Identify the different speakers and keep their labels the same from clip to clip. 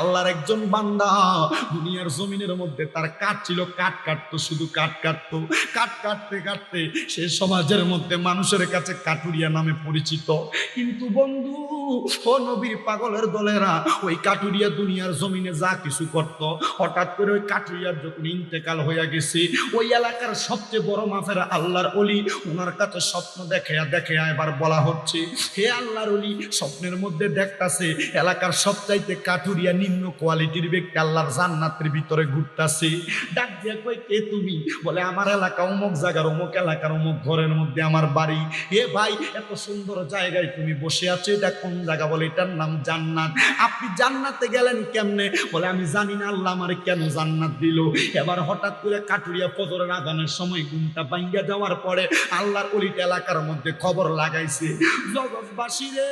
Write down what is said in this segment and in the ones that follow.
Speaker 1: আল্লাহর একজন বান্দা দুনিয়ার জমিনের মধ্যে তার কাঠ ছিল, কাঠ কাটতো, শুধু কাঠ কাটতো। কাঠ কাটতে কাটতে সে সমাজের মধ্যে মানুষের কাছে কাটুরিয়া নামে পরিচিত। কিন্তু বন্ধু, ও নবীর পাগলের দলেরা ওই কাটুরিয়া দুনিয়ার জমিনে যা কিছু করত, হঠাৎ করে ওই কাটুরিয়ার যখন ইন্তেকাল হইয়া গেছে, ওই এলাকার সবচেয়ে বড় মাফের আল্লাহর অলি ওনার কাছে স্বপ্ন দেখে দেখে এবার বলা হচ্ছে, হে আল্লাহর অলি, স্বপ্নের মধ্যে দেখতাছে এলাকার সবচাইতে কাঠুরিয়া নিম্ন কোয়ালিটির ব্যক্তি আল্লাহর জান্নাতের ভিতরে ঘুরতাছে। ডাক দিয়া কই কে তুমি? বলে, আমার এলাকা অমুক জায়গার, অমুক এলাকার, অমুক ঘরের মধ্যে আমার বাড়ি। এ ভাই, এত সুন্দর জায়গায় তুমি বসে আছো, এটা কোন জায়গা? বলে, এটার নাম জান্নাত। আপনি জান্নাতে গেলেন কেমনে? বলে, আমি জানি না, আল্লাহ আমার কেন জান্নাত দিল? এবার হঠাৎ করে কাটুরিয়া ফজরের আদানের সময় ঘুমটা ভাঙ্গা যাওয়ার পরে আল্লাহর অলিট এলাকার মধ্যে খবর লাগাইছে, জগৎবাসী রে,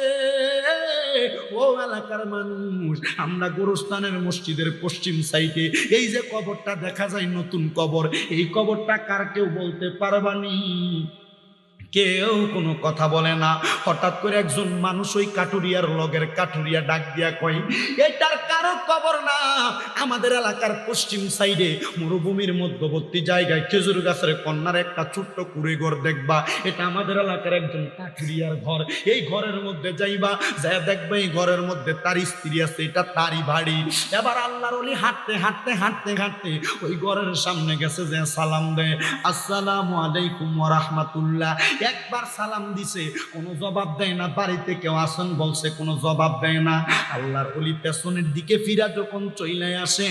Speaker 1: ও এলাকার মানুষ আমরা গোরস্থানের মসজিদের পশ্চিম সাইডে, এই যে কবরটা দেখা যায় নতুন কবর, এই কবরটা কার কেউ বলতে পারবানি? কেউ কোনো কথা বলে না। হঠাৎ করে একজন মানুষ ওই কাটুরিয়ার লগের কাটুরিয়া ডাক দিয়া কয় এটার কারও কবর না? আমাদের এলাকার পশ্চিম সাইডে মরুভূমির মধ্যবর্তী জায়গায় খেজুর গাছের কন্যার একটা ছোট্ট কুড়ে ঘর দেখবা। এটা আমাদের এলাকার একজন কাঠুরিয়ার ঘর। এই ঘরের মধ্যে যাইবা, যা দেখবে এই ঘরের মধ্যে তার স্ত্রী আছে, এটা তারই বাড়ি। এবার আল্লাহর অলি হাঁটতে হাঁটতে হাঁটতে হাঁটতে ওই ঘরের সামনে গেছে যে সালাম দেয়। আসসালামু আলাইকুম রাহমাতুল্লাহ। একবার সালাম দিছে, কোনো জবাব দেয় না, বাড়িতে কেউ আসেন, বলছে কোনো জবাব দেয় না। আল্লাহর অলি পেছনের দিকে ফিরা যখন চইলে আসে,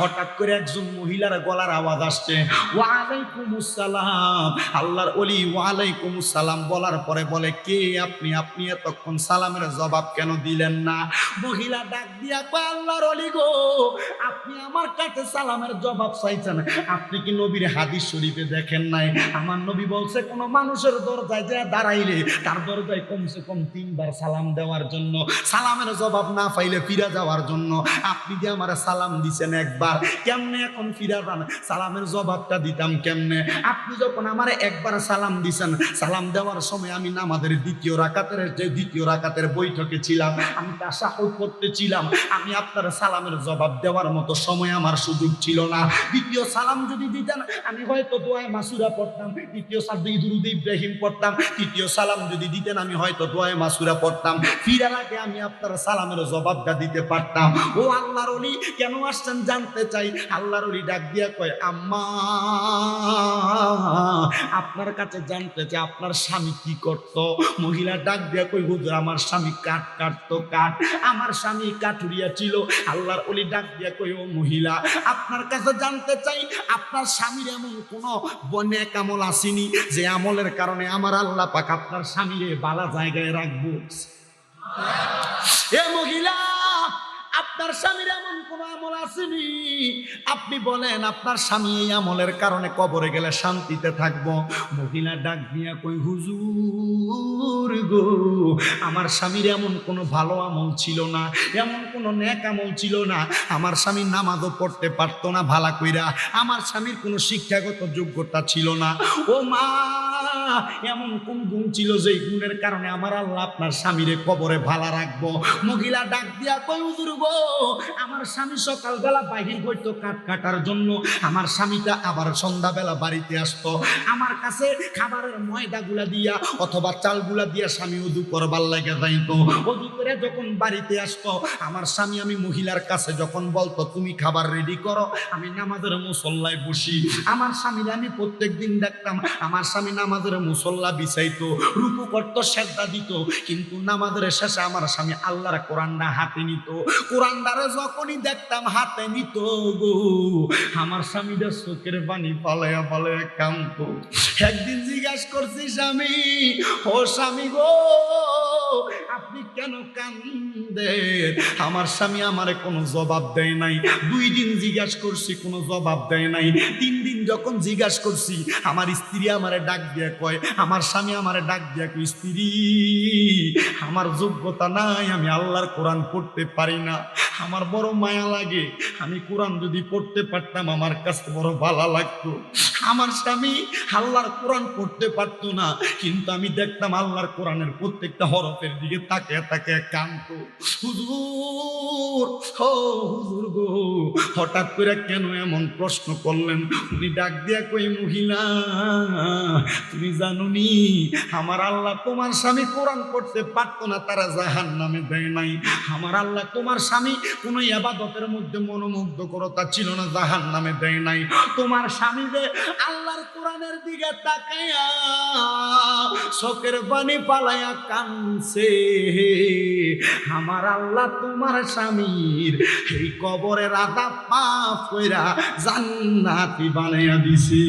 Speaker 1: হঠাৎ করে একজন মহিলার গলার আওয়াজ আসছে ওয়ালাইকুম আসসালাম আল্লাহর অলি ওয়ালাইকুম আসসালাম বলার পরে বলে, কে আপনি? আপনি এতক্ষণ সালামের জবাব কেন দিলেন না? মহিলা ডাক দিয়া কয়, আল্লাহর অলি গো, আপনি আমার কাছে সালামের জবাব চাইছেন। আপনি কি নবীর হাদিস শরীফে দেখেন নাই? আমার নবী বলছে, কোন মানুষের দরজায় যে দাঁড়াইলে, তার দরজায় কমসে কম তিনবার সালাম দেওয়ার জন্য, সালামের জবাব না পাইলে ফিরা যাওয়ার জন্য। আপনি যে আমার সালাম দিছেন একবার, কেমনে এখন ফিরা যান? সালামের জবাবটা দিতাম কেমনে? আপনি যখন আমার একবার সালাম দিছেন, সালাম দেওয়ার সময় আমি নামাদের দ্বিতীয় রাকাতের যে দ্বিতীয় রাকাতের বৈঠকে ছিলাম, আমি তাসাহুদ করতেছিলাম আমি আপনার সালামের জবাব দেওয়ার মতো সময় আমার সুযোগ ছিল না। দ্বিতীয় সালাম যদি দিতেন, আমি হয়তো দোয়ায় মাসুরা পড়তাম। দ্বিতীয় সালাম দুরুদ ইব্রাহিম পড়তাম, তৃতীয় সালাম যদি দিতেন আমি হয়তো দোয়ায় মাসুরা পড়তাম। ফিরার আগে আমি আপনার সালামের জবাবটা দিতে পারতাম। ও আল্লাহর অলি কেন আসছেন জানতে চাই? আল্লাহর অলি ডাক দিয়া কয়, আম্মা, আপনার কাছে জানতে চাই, আপনার স্বামী কি করত? মহিলা ডাক দিয়া কই হুজুর, আমার স্বামী কাঠ কাটতো, কাঠ। আমার স্বামী কাঠুরিয়া ছিল। আল্লাহর অলি ডাক দিয়া কই ও মহিলা, আপনার কাছে জানতে চাই, আপনার স্বামীর এমন কোনো বনে কামল আসেনি যে আমলের কারণে আমার আল্লাহ পাক আপনার স্বামীরে বালা জায়গায় রাখব। এ মহিলা, আপনার স্বামীর এমন কোন আমল আসেনি? আপনি বলেন, আপনার স্বামী এই আমলের কারণে কবরে গেলে শান্তিতে থাকব। মহিলা ডাক দিয়া কই হুজুর গো, আমার স্বামীর এমন কোনো ভালো আমল ছিল না, এমন কোনো ন্যাক আমল ছিল না। আমার স্বামী নামাজও পড়তে পারতো না ভালা কইরা। আমার স্বামীর কোনো শিক্ষাগত যোগ্যতা ছিল না। ও মা এমন কোন গুণ ছিল গুণের কারণে আমার আল্লাহ আপনার স্বামীরে কবরে ভালা রাখব? মহিলা ডাক দিয়া কই আমার স্বামী সকালবেলা বাহির হইতো কাঠ কাটার জন্য। আমার স্বামীটা আবার সন্ধ্যাবেলা বাড়িতে আসতো। আমার কাছে খাবারের ময়দাগুলা দিয়া অথবা চালগুলা দিয়া স্বামী উদু করবার লাগে যাইতো। উদু করে যখন বাড়িতে আসতো, আমার স্বামী আমি মহিলার কাছে যখন বলতো, তুমি খাবার রেডি করো, আমি নামাজের মুসল্লায় বসি। আমার স্বামীর আমি প্রত্যেক দিন দেখতাম, আমার স্বামী নামাজের মুসল্লা বিছাইতো, রুকু করতো শ্রদ্ধা দিত, কিন্তু নামাজের শেষে আমার স্বামী আল্লাহর কোরআনটা হাতে নিত। কোরআনটারে যখনই দেখতাম হাতে নিত গো, আমার স্বামীদের চোখের পানি পালায়া পালায়া কান্ত একদিন জিজ্ঞাসা করছি, স্বামী, ও স্বামী গো, আপনি কেন কান্দেন আমার স্বামী আমারে কোনো জবাব দেয় নাই। দুই দিন জিজ্ঞাসা করছি, কোনো জবাব দেয় নাই। তিন দিন যখন জিজ্ঞাসা করছি, আমার স্ত্রী আমারে ডাক দিয়ে কয়, আমার স্বামী আমারে ডাক দিয়ে কয়, স্ত্রী, আমার যোগ্যতা নাই, আমি আল্লাহর কোরআন পড়তে পারি না। আমার বড় মায়া লাগে, আমি কোরআন যদি পড়তে পারতাম, আমার কাছে বড় ভালো লাগতো। আমার স্বামী আল্লাহর কোরআন পড়তে পারতো না, কিন্তু আমি দেখতাম আল্লাহর কোরআনের প্রত্যেকটা হরফের দিকে তাকে তাকে কান্ত হুজুর গো, হঠাৎ করে কেন এমন প্রশ্ন করলেন? উনি ডাক দিয়া কই মহিলা, তুমি জানুনি, আমার আল্লাহ তোমার স্বামী কোরআন পড়তে পারতো না, তারা জাহান নামে দেয় নাই। আমার আল্লাহ তোমার স্বামী কোনো এবাদতের মধ্যে মনোমুগ্ধ করতা ছিল না জাহান নামে দেয় নাই। তোমার স্বামী যে আল্লাহর কোরআনের দিকে তাকায়া চোখের পানি পালায়া কানছে আমার আল্লাহ তোমার স্বামীর এই কবরের আদা পা ফেরা জান্নাতি বানাইয়া দিছি।